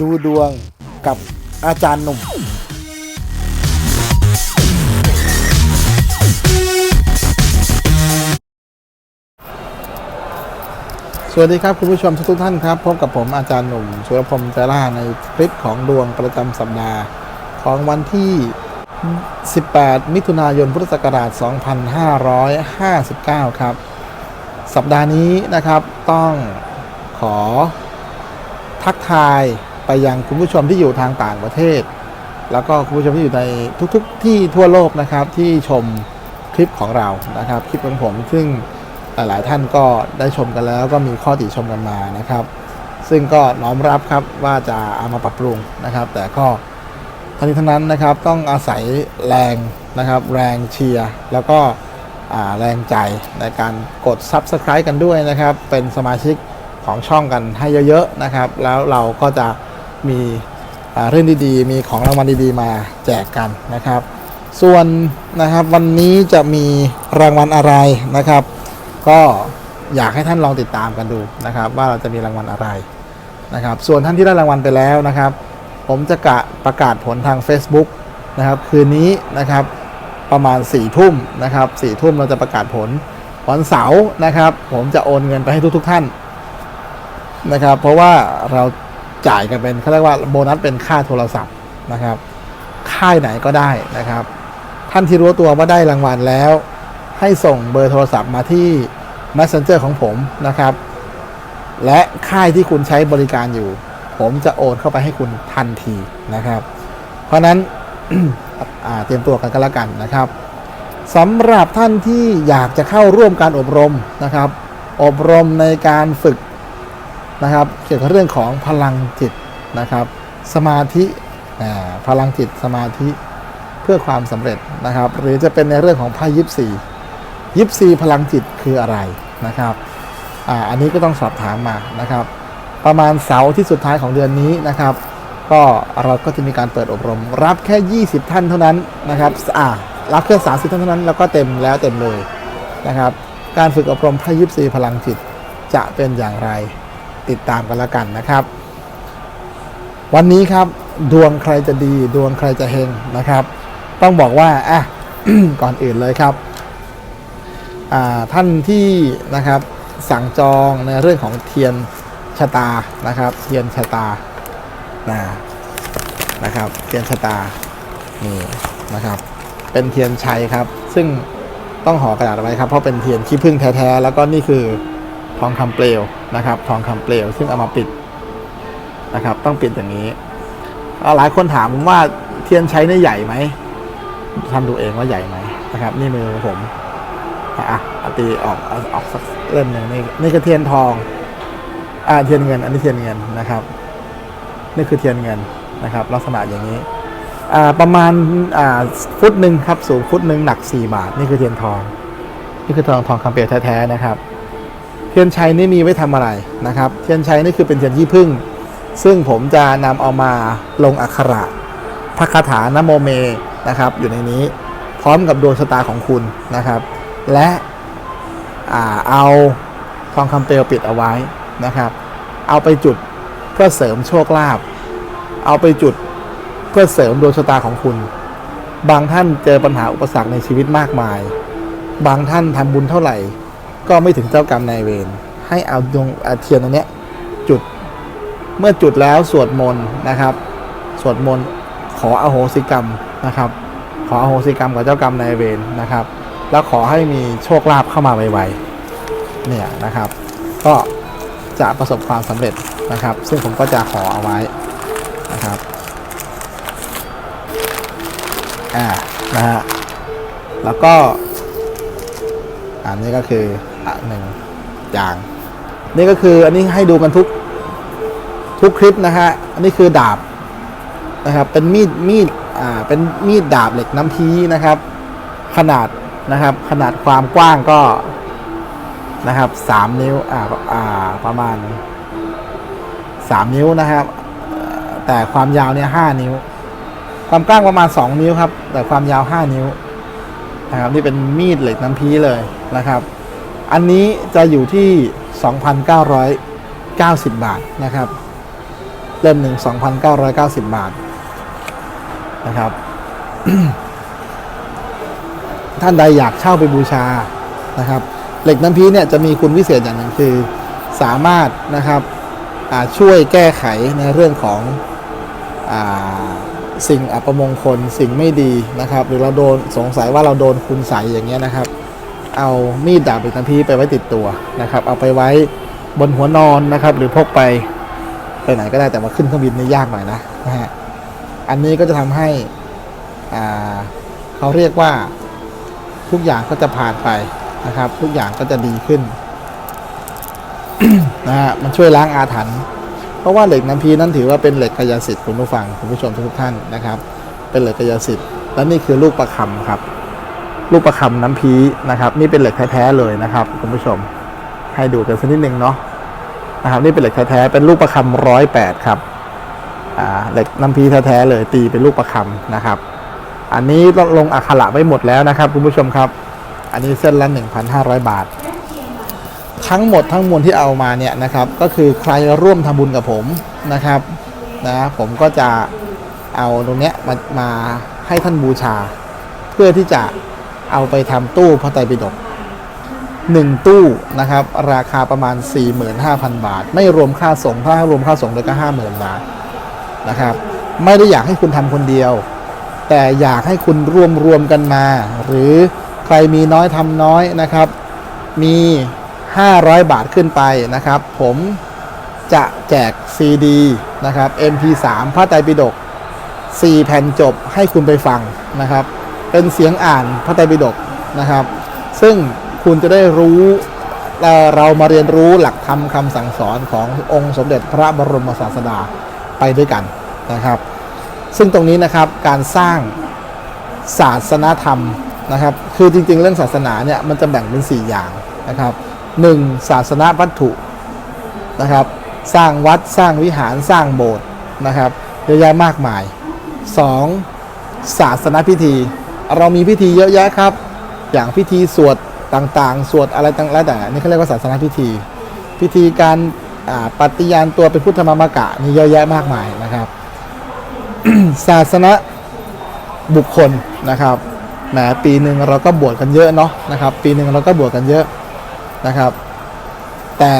ดูดวงกับอาจารย์หนุ่ม สวัสดีครับคุณผู้ชมทุกท่านครับ พบกับผมอาจารย์หนุ่มสุรพรหมใจล่าในคลิปของดวงประจำสัปดาห์ ของวันที่ 18 มิถุนายนพุทธศักราช 2559 ครับ สัปดาห์นี้นะครับต้องขอทักทาย ไปยังคุณผู้ชมที่อยู่ทางต่างประเทศ แล้วก็คุณผู้ชมที่อยู่ในทุกๆทที่ทั่วโลกนะครับที่ชมคลิปของเรานะครับ คลิปของผมซึ่งหลายๆท่านก็ได้ชมกันแล้วก็มีข้อติชมกันมานะครับ ซึ่งก็น้อมรับครับว่าจะเอามาปรับปรุงนะครับ แต่ก็ทั้งนี้ทั้งนั้นนะครับต้องอาศัยแรงนะครับ แรงเชียร์แล้วก็แรงใจในการกด Subscribe กันด้วยนะครับ เป็นสมาชิกของช่องกันให้เยอะๆนะครับ แล้วเราก็จะ มีเรื่องดีๆ มีของรางวัลดีๆ มาแจกกันนะครับ ส่วนนะครับวันนี้จะมีรางวัลอะไรนะครับ ก็อยากให้ท่านลองติดตามกันดูนะครับ ว่าเราจะมีรางวัลอะไรนะครับ ส่วนท่านที่ได้รางวัลไปแล้วนะครับ ผมจะกะประกาศผลทาง Facebook นะครับ คืนนี้นะครับประมาณ4ี่ทุ่มนะครับสี่ทุ่มเราจะประกาศผลวันเสาร์นะครับ ผมจะโอนเงินไปให้ทุกๆท่านนะครับ เพราะว่าเรา จ่ายกันเป็นเขาเรียกว่าโบนัสเป็นค่าโทรศัพท์นะครับ ค่ายไหนก็ได้นะครับ ท่านที่รู้ตัวว่าได้รางวัลแล้ว ให้ส่งเบอร์โทรศัพท์มาที่ Messenger ของผมนะครับ และค่ายที่คุณใช้บริการอยู่ ผมจะโอนเข้าไปให้คุณทันทีนะครับ เพราะนั้นเตรียมตัวกันก็แล้วกันนะครับสำหรับท่านที่อยากจะเข้าร่วมการอบรมนะครับ อบรมในการฝึก นะครับเกี่ยวกับเรื่องของพลังจิตนะครับ สมาธิพลังจิตสมาธิเพื่อความสำเร็จนะครับ หรือจะเป็นในเรื่องของไพ่ยิปซียิปซีพลังจิตคืออะไรนะครับอ,อันนี้ก็ต้องสอบถามมานะครับ ประมาณเสาร์ที่สุดท้ายของเดือนนี้นะครับ ก็เราก็จะมีการเปิดอบรม รับแค่ 20 ท่านเท่านั้นนะครับอ่ารับแค่30ท่านเท่านั้นแล้วก็เต็มแล้วเต็มเลยนะครับ การฝึกอบรมไพ่ยิปซีพลังจิตจะเป็นอย่างไร ติดตามกันล้วกันนะครับ วันนี้ครับดวงใครจะดีดวงใครจะเฮงนะครับ ต้องบอกว่าอะก่อนอื่นเลยครับท่านที่นะครับสั่งจองในเรื่องของเทียนชะตานะครับ เทียนชะตานะนะครับ เทียนชะตานี่นะครับ เป็นเทียนชัยครับ ซึ่งต้องห่อกระดาษไว้ครับ เพราะเป็นเทียนขี้ผึ้งแท้ๆแล้วก็นี่คือ ทองคำเปลวนะครับ ทองคำเปลว ซึ่งเอามาปิดนะครับ ต้องปิดอย่างนี้หลายคนถามผมว่าเทียนใช้เนี่ยใหญ่ไหมท่านดูเองว่าใหญ่ไหมนะครับ นี่มือผมอะอตีออกอออกสักเล่มหนึ่งนี่นี่คือเทียนทองอ่าเทียนเงิน อันนี้เทียนเงินนะครับ นี่คือเทียนเงินนะครับ ลักษณะอย่างนี้อ่าประมาณอ่าฟุตหนึ่งครับสูงฟุตหนึ่งหนักสี่บาท นี่คือเทียนทอง นี่คือทองทองคำเปลวแท้ๆนะครับ เทียนชัยนี่มีไว้ทำอะไรนะครับ เทียนชัยนี่คือเป็นเทียนยี่พึ่ง ซึ่งผมจะนำเอามาลงอักขระพระคาถานโมเมนะครับ อยู่ในนี้พร้อมกับดวงชะตาของคุณนะครับ และอาเอาทองคำเปลวปิดเอาไว้นะครับ เอาไปจุดเพื่อเสริมโชคลาภเอาไปจุดเพื่อเสริมดวงชะตาของคุณ บางท่านเจอปัญหาอุปสรรคในชีวิตมากมาย บางท่านทำบุญเท่าไหร่ ก็ไม่ถึงเจ้ากรรมนายเวรให้เอาดวงอาเทียนตรงนี้จุดเมื่อจุดแล้วสวดมนต์นะครับ สวดมนต์ขออโหสิกรรมนะครับ ขออโหสิกรรมกับเจ้ากรรมนายเวรนะครับ แล้วขอให้มีโชคลาภเข้ามาไวๆเนี่ยนะครับ ก็จะประสบความสำเร็จนะครับ ซึ่งผมก็จะขอเอาไว้นะครับอ่านะฮะแล้วก็อันนี้ก็คือ หนึ่งอย่าง นี่ก็คืออันนี้ให้ดูกันทุกทุกคลิปนะฮะอันนี้คือดาบนะครับ เป็นมีดมีดอ่าเป็นมีดดาบเหล็กน้ำพีนะครับ ขนาดนะครับ ขนาดความกว้างก็นะครับสามนิ้วอ่าอ่าประมาณสามนิ้วนะครับเอ่อแต่ความยาวเนี่ยห้านิ้ว ความกว้างประมาณสองนิ้วครับ แต่ความยาวห้านิ้วนะครับ นี่เป็นมีดเหล็กน้ำพีเลยนะครับ อันนี้จะอยู่ที่ 2,990 บาทนะครับ เล่มหนึ่ง2,990 บาทนะครับ ท่านใดอยากเช่าไปบูชานะครับ เหล็กน้ำพีเนี่ยจะมีคุณวิเศษอย่างหนึ่งคือสามารถนะครับช่วยแก้ไขในเรื่องของอสิ่งอัปมงคล สิ่งไม่ดีนะครับ หรือเราโดนสงสัยว่าเราโดนคุณใสยอย่างเงี้ยนะครับ เอามีดดาบหล็กน้ำพีไปไว้ติดตัวนะครับ เอาไปไว้บนหัวนอนนะครับ หรือพกไปไปไหนก็ได้แต่ว่าขึ้นเครื่องบินนี่ยากหน่อยนะนะฮะอันนี้ก็จะทำให้อ่าเขาเรียกว่าทุกอย่างก็จะผ่านไปนะครับ ทุกอย่างก็จะดีขึ้นนะฮะมันช่วยล้างอาถรรพ์เพราะว่าเหล็กน้ำพีนั้นถือว่าเป็นเหล็กกายสิทธิ์คุณผู้ฟังคุณผู้ชมทุกท่านนะครับ เป็นเหล็กกายสิทธิ์และนี่คือลูกประคำครับ ลูกประคำน้ำพีนะครับ นี่เป็นเหล็กแท้ๆเลยนะครับคุณผู้ชมให้ดูกันสักนิดนึงเนาะนะครับ นี่เป็นเหล็กแท้ๆเป็นลูกประคำร้อยแปดครับอ่าเหล็กน้ำพีแท้ๆเลย ตีเป็นลูกประคำนะครับ อันนี้ลงอักขระไว้หมดแล้วนะครับ คุณผู้ชมครับ อันนี้เส้นละ1,500 บาท ทั้งหมดทั้งมวลที่เอามาเนี่ยนะครับ ก็คือใครร่วมทำบุญกับผมนะครับนะผมก็จะเอาตรงเนี้ยมามาให้ท่านบูชา เพื่อที่จะ เอาไปทำตู้พระไตรปิฎกหนึ่งตู้นะครับ ราคาประมาณ 45,000 บาท ไม่รวมค่าส่งถ้ารวมค่าส่งเลยก็ 50,000 บาทนะครับ ไม่ได้อยากให้คุณทำคนเดียว แต่อยากให้คุณรวมรวมกันมา หรือใครมีน้อยทำน้อยนะครับ มี 500 บาทขึ้นไปนะครับ ผมจะแจก CD นะครับ MP3 พระไตรปิฎก4 แผ่นจบให้คุณไปฟังนะครับ เป็นเสียงอ่านพระไตรปิฎกนะครับ ซึ่งคุณจะได้รู้เเรามาเรียนรู้หลักธรรมคำสั่งสอนขององค์สมเด็จพระบรมศาสดาไปด้วยกันนะครับ ซึ่งตรงนี้นะครับการสร้างศาสนาธรรมนะครับ คือจริงๆ เรื่องศาสนาเนี่ยมันจะแบ่งเป็น 4 อย่างนะครับ 1. ศาสนาวัตถุนะครับ สร้างวัดสร้างวิหารสร้างโบสถ์นะครับเยอะแยะมากมาย 2. ศาสนาพิธี เรามีพิธีเยอะแยะครับ อย่างพิธีสวดต่างๆ สวดอะไรต่างๆแต่นี่เขาเรียกว่าศาสนาพิธี พิธีการปฏิญาณตัวเป็นพุทธมามกะนี่เยอะแยะมากมายนะครับ ศาสนาบุคคลนะครับแหมปีหนึ่งเราก็บวชกันเยอะเนาะนะครับ ปีหนึ่งเราก็บวชกันเยอะนะครับ แต่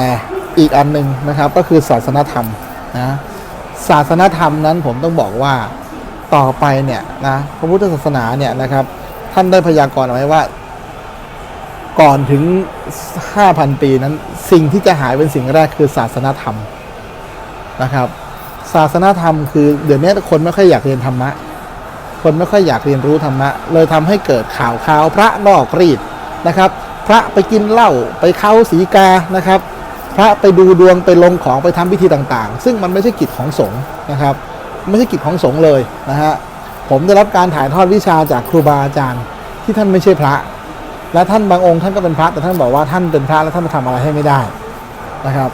อีกอันหนึ่งนะครับก็คือศาสนธรรมนะศาสนธรรมนั้นผมต้องบอกว่า ต่อไปเนี่ยนะพระพุทธศาสนาเนี่ยนะครับ ท่านได้พยากรณ์เอาไว้ว่า ก่อนถึง 5,000 ปีนั้น สิ่งที่จะหายเป็นสิ่งแรกคือศาสนาธรรมนะครับ ศาสนาธรรมคือเดี๋ยวนี้คนไม่ค่อยอยากเรียนธรรมะ คนไม่ค่อยอยากเรียนรู้ธรรมะ เลยทำให้เกิดข่าวข่าวพระนอกรีดนะครับ พระไปกินเหล้าไปเข้าสีกานะครับ พระไปดูดวงไปลงของไปทำพิธีต่างๆ ซึ่งมันไม่ใช่กิจของสงฆ์นะครับ ไม่ใช่กิจของสงฆ์เลยนะฮะผมได้รับการถ่ายทอดวิชาจากครูบาอาจารย์ ที่ท่านไม่ใช่พระ และท่านบางองค์ท่านก็เป็นพระแต่ท่านบอกว่าท่านเป็นพระแล้วท่านมาทำอะไรให้ไม่ได้นะครับ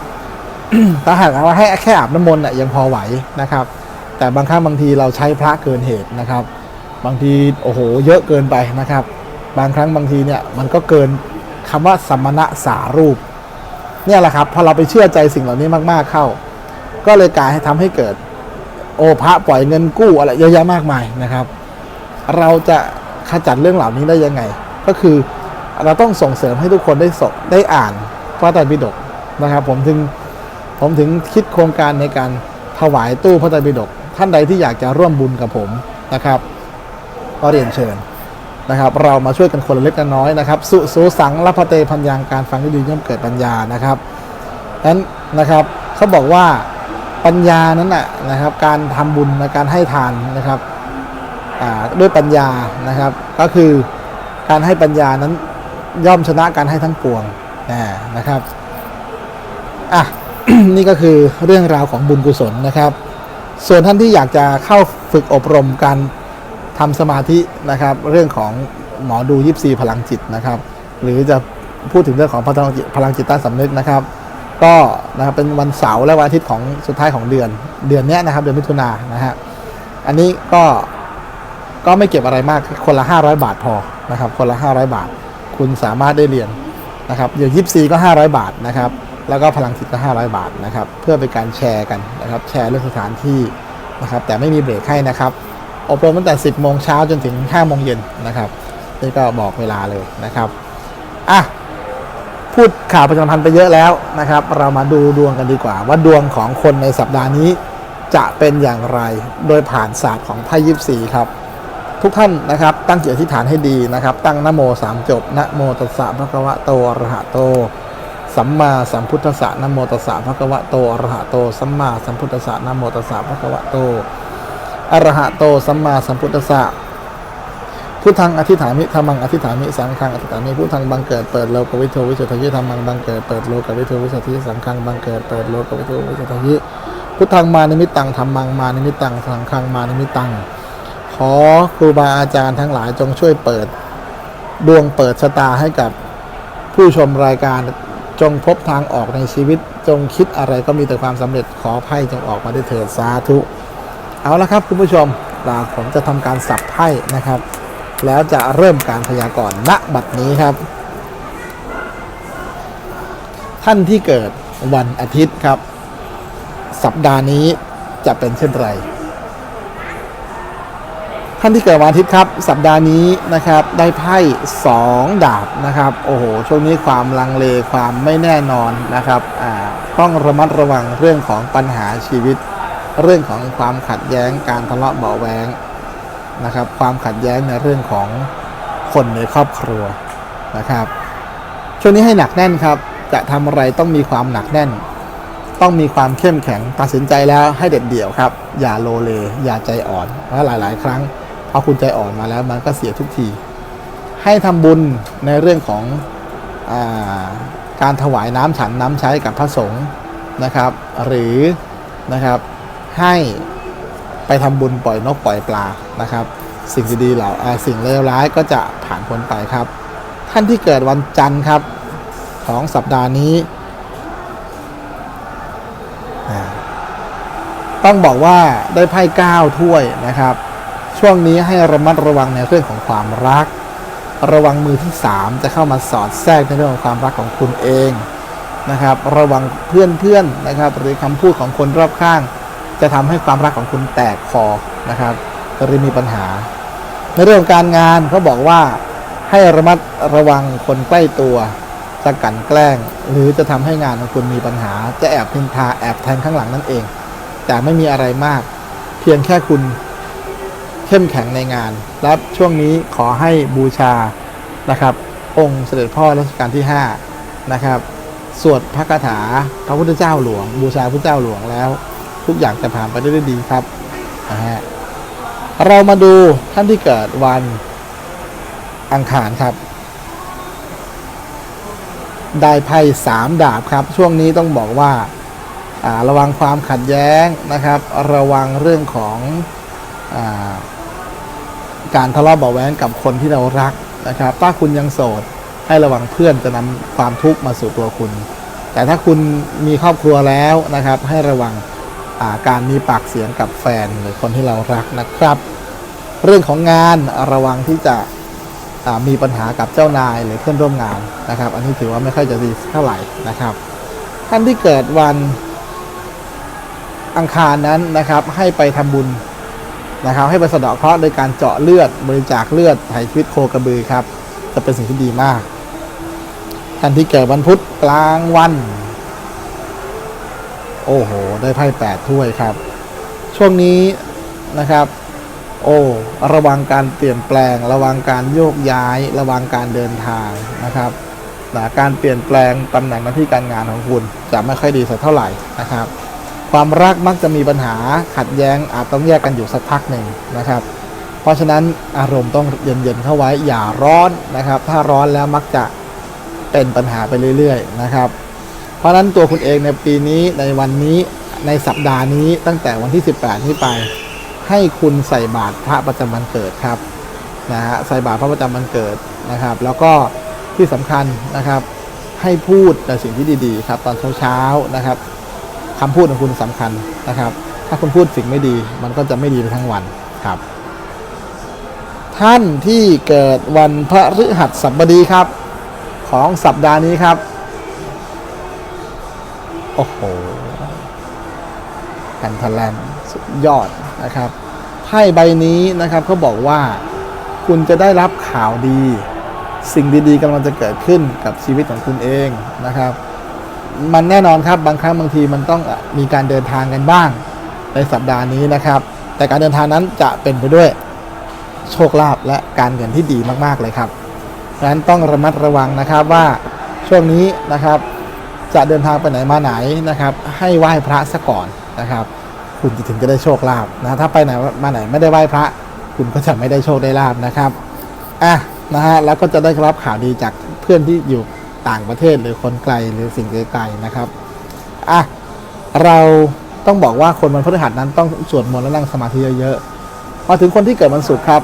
ถ้าหากว่าให้แค่อาบน้ำมนต์น่ะยังพอไหวนะครับ แต่บางครั้งบางทีเราใช้พระเกินเหตุนะครับ บางทีโอ้โหเยอะเกินไปนะครับ บางครั้งบางทีเนี่ยมันก็เกินคำว่าสมมณะสารูปเนี่ยแหละครับพอเราไปเชื่อใจสิ่งเหล่านี้มากๆเข้า ก็เลยกลายให้ทำให้เกิด โอพระปล่อยเงินกู้อะไรเยอะแยะมากมายนะครับ เราจะขจัดเรื่องเหล่านี้ได้ยังไง ก็คือเราต้องส่งเสริมให้ทุกคนได้สได้อ่านพระไตรปิฎกนะครับ ผมถึงผมถึงคิดโครงการในการถวายตู้พระไตรปิฎกท่านใดที่อยากจะร่วมบุญกับผมนะครับก็เรียนเชิญนะครับ เรามาช่วยกันคนละเล็กกันน้อยนะครับ สุสูสังรับพเตพันยังการฟังที่ดีย่อมเกิดปัญญานะครับนั้นนะครับเขาบอกว่า ปัญญานั้นนะนะครับ การทำบุญการให้ทานนะครับด้วยปัญญานะครับ ก็คือการให้ปัญญานั้นย่อมชนะการให้ทั้งปวงนะครับอะนี่ก็คือเรื่องราวของบุญกุศลนะครับ ส่วนท่านที่อยากจะเข้าฝึกอบรมการทำสมาธินะครับ เรื่องของหมอดูยิปซีพลังจิตนะครับ หรือจะพูดถึงเรื่องของพลังจิตพลังจิตใต้สำนึกนะครับ ก็นะครับเป็นวันเสาร์และวันอาทิตย์ของสุดท้ายของเดือนเดือนนี้นะครับ เดือนมิถุนายนนะฮะอันนี้ก็ก็ไม่เก็บอะไรมากคนละ 500 บาทพอนะครับ คนละ 500 บาท คุณสามารถได้เรียนนะครับเดี๋ยวยิปซีก็ 500 บาทนะครับ แล้วก็พลังจิตก็ 500 บาทนะครับ เพื่อเป็นการแชร์กันนะครับ แชร์เรื่องสถานที่นะครับ แต่ไม่มีเบรกให้นะครับ อบรมตั้งแต่ 10 โมงเช้าจนถึง 5 โมงเย็นนะครับ นี่ก็บอกเวลาเลยนะครับ อะ พูดข่าวประชาสัมพันธ์ไปเยอะแล้วนะครับ เรามาดูดวงกันดีกว่า ว่าดวงของคนในสัปดาห์นี้จะเป็นอย่างไรโดยผ่านศาสตร์ของไพ่ยิปซีครับ ทุกท่านนะครับตั้งจิตอธิษฐานให้ดีนะครับ ตั้งนโมสามจบนโมตัสสะภะคะวะโตอรหะโต สัมมาสัมพุทธัสสะนโมตัสสะภะคะวะโตอรหะโต สัมมาสัมพุทธัสสะนโมตัสสะภะคะวะโตอรหะโต สัมมาสัมพุทธัสสะ พุทธังอธิษฐามิธรรมังอธิษฐามิสังฆังอธิษฐามิพุทธังบังเกิดเปิดโลกวิโทวิสุทธิธรรมังบังเกิดเปิดโลกวิโทวิสุทธิสังฆังบังเกิดเปิดโลกวิโทวิสุทธิพุทธังมานิมิตตังธรรมังมานิมิตตังสังฆังมานิมิตตังขอครูบาอาจารย์ทั้งหลายจงช่วยเปิด ดวงเปิดชะตาให้กับผู้ชมรายการจงพบทางออกในชีวิต จงคิดอะไรก็มีแต่ความสำเร็จขอไพ่จงออกมาได้เถิดสาธุ เอาละครับคุณผู้ชมลาผมจะทำการสับไพ่นะครับ แล้วจะเริ่มการพยากรณ์ณบัดนี้ครับ ท่านที่เกิดวันอาทิตย์ครับ สัปดาห์นี้จะเป็นเช่นไร ท่านที่เกิดวันอาทิตย์ครับ สัปดาห์นี้นะครับได้ไพ่สองดาบนะครับ โอ้โหช่วงนี้ความลังเลความไม่แน่นอนนะครับอ่าต้องระมัดระวังเรื่องของปัญหาชีวิต เรื่องของความขัดแย้งการทะเลาะเบาะแวง นะครับ ความขัดแย้งในเรื่องของคนในครอบครัวนะครับ ช่วงนี้ให้หนักแน่นครับ จะทำอะไรต้องมีความหนักแน่น ต้องมีความเข้มแข็งตัดสินใจแล้วให้เด็ดเดี่ยวครับ อย่าโลเล อย่าใจอ่อนเพราะหลาย ๆ ครั้งพอคุณใจอ่อนมาแล้วมันก็เสียทุกที ให้ทำบุญในเรื่องของอาการถวายน้ำฉันน้ำใช้กับพระสงฆ์นะครับ หรือนะครับให้ ไปทำบุญปล่อยนกปล่อยปลานะครับ สิ่งดีๆเหล่าสิ่งเลวร้ายก็จะผ่านพ้นไปครับ ท่านที่เกิดวันจันทร์ครับของสัปดาห์นี้ต้องบอกว่าได้ไพ่เก้าถ้วยนะครับ ช่วงนี้ให้ระมัดระวังในเรื่องของความรัก ระวังมือที่ 3 จะเข้ามาสอดแทรกในเรื่องของความรักของคุณเองนะครับ ระวังเพื่อนๆนะครับ หรือคำพูดของคนรอบข้าง จะทำให้ความรักของคุณแตกคอนะครับหรือมีปัญหา ในเรื่องของการงานเขาบอกว่าให้ระมัดระวังคนใกล้ตัวจะกลันแกล้ง หรือจะทำให้งานของคุณมีปัญหา จะแอบพินทาแอบแทงข้างหลังนั่นเอง แต่ไม่มีอะไรมาก เพียงแค่คุณเข้มแข็งในงาน และช่วงนี้ขอให้บูชานะครับ องค์เสด็จพ่อรัชกาลที่ 5 นะครับ สวดพระคาถาพระพุทธเจ้าหลวง บูชาพระเจ้าหลวงแล้ว ทุกอย่างจะผ่านไปได้ด้วยดีครับนะฮะเรามาดูท่านที่เกิดวันอังคารครับ ได้ไพ่สามดาบครับ ช่วงนี้ต้องบอกว่าระวังความขัดแย้งนะครับ ระวังเรื่องของอการทะเลาะเบาะแว้งกับคนที่เรารักนะครับถ้าคุณยังโสดให้ระวังเพื่อนจะนำความทุกข์มาสู่ตัวคุณ แต่ถ้าคุณมีครอบครัวแล้วนะครับ ให้ระวัง การมีปากเสียงกับแฟนหรือคนที่เรารักนะครับ เรื่องของงานระวังที่จะมีปัญหากับเจ้านายหรือเพื่อนร่วมงานนะครับ อันนี้ถือว่าไม่ค่อยจะดีเท่าไหร่นะครับ ท่านที่เกิดวันอังคารนั้นนะครับให้ไปทำบุญนะครับ ให้ไปสะเดาะเคราะห์โดยการเจาะเลือดบริจาคเลือดไถ่ชีวิตโคกระบือครับ จะเป็นสิ่งที่ดีมาก ท่านที่เกิดวันพุธกลางวัน โอ้โห ได้ไพ่แปดถ้วยครับ ช่วงนี้นะครับ โอ้ระวังการเปลี่ยนแปลง ระวังการโยกย้าย ระวังการเดินทางนะครับนะการเปลี่ยนแปลงตำแหน่งหน้าที่การงานของคุณจะไม่ค่อยดีสักเท่าไหร่นะครับ ความรักมักจะมีปัญหาขัดแย้งอาจต้องแยกกันอยู่สักพักหนึ่งนะครับ เพราะฉะนั้นอารมณ์ต้องเย็นๆเข้าไว้อย่าร้อนนะครับ ถ้าร้อนแล้วมักจะเป็นปัญหาไปเรื่อย ๆ นะครับ เพราะนั้นตัวคุณเองในปีนี้ในวันนี้ในสัปดาห์นี้ตั้งแต่วันที่ 18 นี้ไป ให้คุณใส่บาตรพระประจำวันเกิดครับนะฮะใส่บาตรพระประจำวันเกิดนะครับ แล้วก็ที่สำคัญนะครับ ให้พูดแต่สิ่งที่ดีๆ ครับ ตอนเช้าๆนะครับคำพูดของคุณสำคัญนะครับ ถ้าคุณพูดสิ่งไม่ดี มันก็จะไม่ดีไปทั้งวันครับ ท่านที่เกิดวันพฤหัสบดีครับ ของสัปดาห์นี้ครับ อ้โหแผ่นทแลนสุดยอดนะครับไพ่ใบนี้นะครับเขาบอกว่าคุณจะได้รับข่าวดี สิ่งดีๆกำลังจะเกิดขึ้นกับชีวิตของคุณเองนะครับ มันแน่นอนครับบางครั้งบางทีมันต้องมีการเดินทางกันบ้างในสัปดาห์นี้นะครับ แต่การเดินทางนั้นจะเป็นไปด้วยโชคลาภและการเงินที่ดีมากๆเลยครับเพราะฉะนั้นต้องระมัดระวังนะครับว่าช่วงนี้นะครับ จะเดินทางไปไหนมาไหนนะครับ ให้ไหว้พระซะก่อนนะครับ คุณจะถึงจะได้โชคลาภนะถ้าไปไหนมาไหนไม่ได้ไหว้พระ คุณก็จะไม่ได้โชคได้ลาภนะครับอะนะฮะแล้วก็จะได้รับข่าวดีจากเพื่อนที่อยู่ต่างประเทศหรือคนไกลหรือสิ่งไกลๆนะครับอะเราต้องบอกว่าคนวันพฤหัสนั้นต้องสวดมนต์และนั่งสมาธิเยอะๆมาถึงคนที่เกิดวันศุกร์ครับ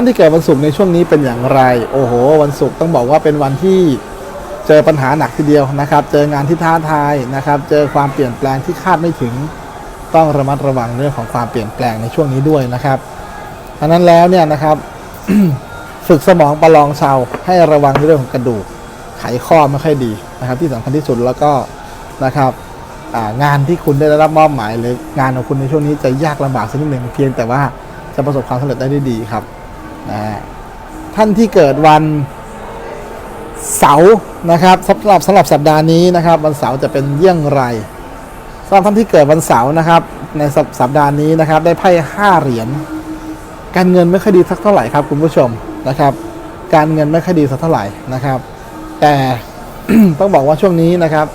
านที่เกิดวันศุกร์ในช่วงนี้เป็นอย่างไร โอ้โห วันศุกร์ต้องบอกว่าเป็นวันที่เจอปัญหาหนักทีเดียวนะครับ เจองานที่ท้าทายนะครับ เจอความเปลี่ยนแปลงที่คาดไม่ถึง ต้องระมัดระวังเรื่องของความเปลี่ยนแปลงในช่วงนี้ด้วยนะครับดังนั้นแล้วเนี่ยนะครับ ฝึกสมองประลองชาวให้ระวังเรื่องของกระดูก ไขข้อไม่ค่อยดีนะครับ ที่สำคัญที่สุดแล้วก็นะครับงานที่คุณได้รับมอบหมายหรืองานของคุณในช่วงนี้จะยากลำบากสักนิดหนึ่งเพียงแต่ว่าจะประสบความสำเร็จได้ดีครับ นะท่านที่เกิดวันเสาร์นะครับสำหรับสำหรับสัปดาห์นี้นะครับ วันเสาร์จะเป็นเยี่ยงไรสำหรับท่านที่เกิดวันเสาร์นะครับ ในสัปสัปดาห์นี้นะครับ ได้ไพ่ห้าเหรียญการเงินไม่ค่อยดีสักเท่าไหร่ครับคุณผู้ชมนะครับ การเงินไม่ค่อยดีสักเท่าไหร่นะครับ แต่ต้องบอกว่าช่วงนี้นะครับ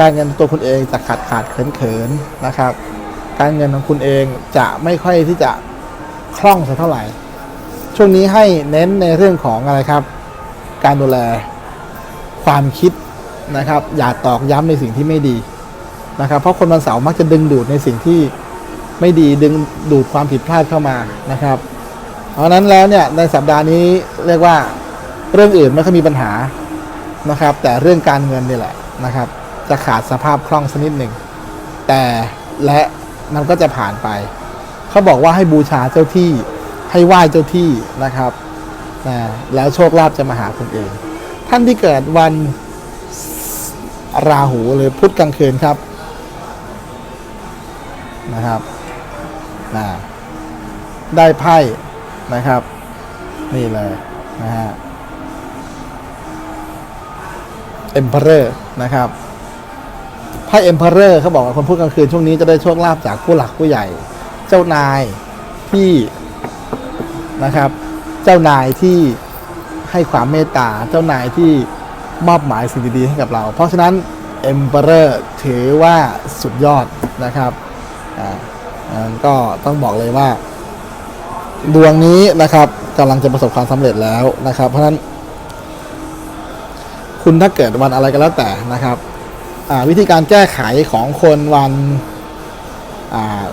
การเงินตัวคุณเองจะขาดขาดเขินเขินนะครับ การเงินของคุณเองจะไม่ค่อยที่จะคล่องสักเท่าไหร่ ช่วงนี้ให้เน้นในเรื่องของอะไรครับ การดูแลความคิดนะครับ อย่าตอกย้ำในสิ่งที่ไม่ดีนะครับ เพราะคนวันเสาร์มักจะดึงดูดในสิ่งที่ไม่ดีดึงดูดความผิดพลาดเข้ามานะครับ เพราะนั้นแล้วเนี่ยในสัปดาห์นี้เรียกว่าเรื่องอื่นไม่ค่อยมีปัญหานะครับ แต่เรื่องการเงินนี่แหละนะครับ จะขาดสภาพคล่องสักนิดหนึ่งแต่และมันก็จะผ่านไป เขาบอกว่าให้บูชาเจ้าที่ ให้ไหว้เจ้าที่นะครับนะแล้วโชคลาภจะมาหาคุณเอง ท่านที่เกิดวันราหูหรือพุธกลางคืนครับนะครับนะได้ไพ่นะครับ นี่เลยนะฮะ Emperor นะครับไพ่ Emperor เขาบอกว่าคนพูดกลางคืนช่วงนี้จะได้โชคลาภจากผู้หลักผู้ใหญ่ เจ้านายที่ นะครับ เจ้านายที่ให้ความเมตตาเจ้านายที่มอบหมายสิ่งดีๆให้กับเรา เพราะฉะนั้น Emperor ถือว่าสุดยอดนะครับอ่าก็ต้องบอกเลยว่า ดวงนี้นะครับกำลังจะประสบความสำเร็จแล้วนะครับ เพราะฉะนั้น คุณถ้าเกิดวันอะไรก็แล้วแต่นะครับวิธีการแก้ไขของคนวัน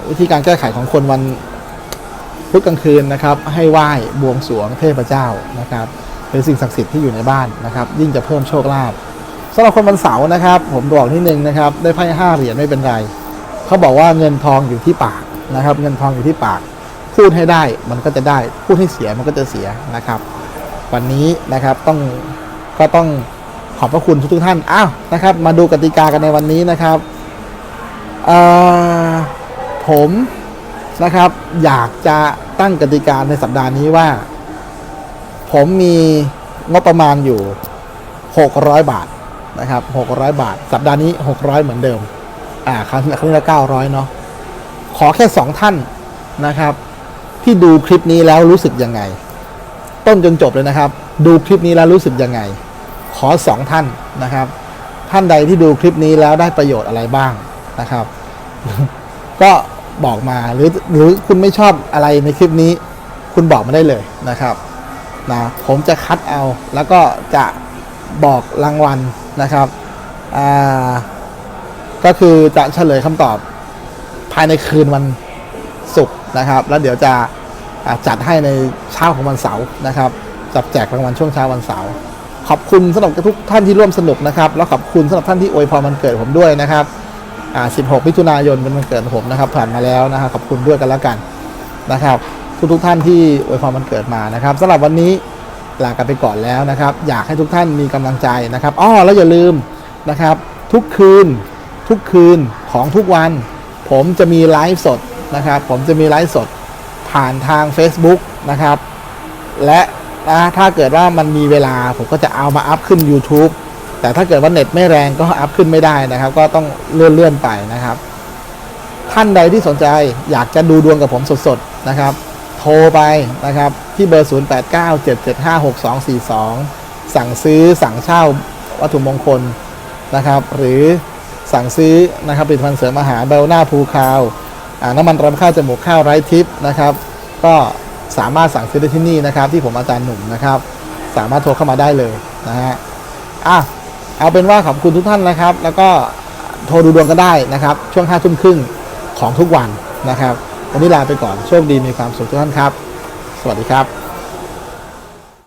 วิธีการแก้ไขของคนวัน พุธกลางคืนนะครับให้ไหว้บวงสรวงเทพเจ้านะครับหรือสิ่งศักดิ์สิทธิ์ที่อยู่ในบ้านนะครับ ยิ่งจะเพิ่มโชคลาภสำหรับคนวันเสาร์นะครับ ผมบอกนิดนึงนะครับ ได้ไพ่ห้าเหรียญไม่เป็นไรเขาบอกว่าเงินทองอยู่ที่ปากนะครับ เงินทองอยู่ที่ปาก พูดให้ได้มันก็จะได้ พูดให้เสียมันก็จะเสียนะครับ วันนี้นะครับต้องก็ต้องขอบพระคุณทุกท่านอ้าวนะครับ มาดูกติกากันในวันนี้นะครับผม นะครับ อยากจะตั้งกติกาในสัปดาห์นี้ว่า ผมมีงบประมาณอยู่ 600 บาทนะครับ 600 บาท สัปดาห์นี้ 600 เหมือนเดิม อ่าครั้งครั้งละ900 เนาะขอแค่สองท่านนะครับ ที่ดูคลิปนี้แล้วรู้สึกยังไง ต้นจนจบเลยนะครับ ดูคลิปนี้แล้วรู้สึกยังไง ขอสองท่านนะครับ ท่านใดที่ดูคลิปนี้แล้วได้ประโยชน์อะไรบ้างนะครับ ก็ บอกมาหรือหรือคุณไม่ชอบอะไรในคลิปนี้ คุณบอกมาได้เลยนะครับนะผมจะคัดเอาแล้วก็จะบอกรางวัลนะครับอ่าก็คือจะเฉลยคำตอบภายในคืนวันศุกร์นะครับ แล้วเดี๋ยวจะจัดให้ในเช้าของวันเสาร์นะครับจับแจกรางวัลช่วงเช้าวันเสาร์ขอบคุณสำหรับทุกท่านที่ร่วมสนุกนะครับ แล้วขอบคุณสำหรับท่านที่อวยพรวันเกิดผมด้วยนะครับ อ่า16มิถุนายนเป็นวันเกิดผมนะครับ ผ่านมาแล้วนะครับขอบคุณด้วยกันแล้วกันนะครับ ทุกทุกท่านที่อวยพรวันเกิดมานะครับสำหรับวันนี้ลากันไปก่อนแล้วนะครับ อยากให้ทุกท่านมีกำลังใจนะครับอ้อแล้วอย่าลืมนะครับ ทุกคืน ทุกคืนของทุกวัน ผมจะมีไลฟ์สดนะครับ ผมจะมีไลฟ์สดผ่านทาง Facebook นะครับ และนะถ้าเกิดว่ามันมีเวลาผมก็จะเอามาอัพขึ้น YouTube แต่ถ้าเกิดว่าเน็ตไม่แรงก็อัพขึ้นไม่ได้นะครับ ก็ต้องเลื่อนเลื่อนๆไปนะครับ ท่านใดที่สนใจอยากจะดูดวงกับผมสดๆนะครับ โทรไปนะครับ ที่เบอร์ 0897756242 สั่งซื้อสั่งเช่าวัตถุมงคลนะครับ หรือสั่งซื้อนะครับผลิตภัณฑ์เสริมอาหารเบลหน้าภูคาวอ่าน้ำมันรำข้าวจมูกข้าวไร้ทิพย์นะครับ ก็สามารถสั่งซื้อได้ที่นี่นะครับ ที่ผมอาจารย์หนุ่มนะครับ สามารถโทรเข้ามาได้เลยนะฮะอะ เอาเป็นว่าขอบคุณทุกท่านนะครับ แล้วก็โทรดูดวงก็ได้นะครับ ช่วงห้าทุ่มครึ่งของทุกวันนะครับ วันนี้ลาไปก่อน โชคดีมีความสุขทุกท่านครับ สวัสดีครับ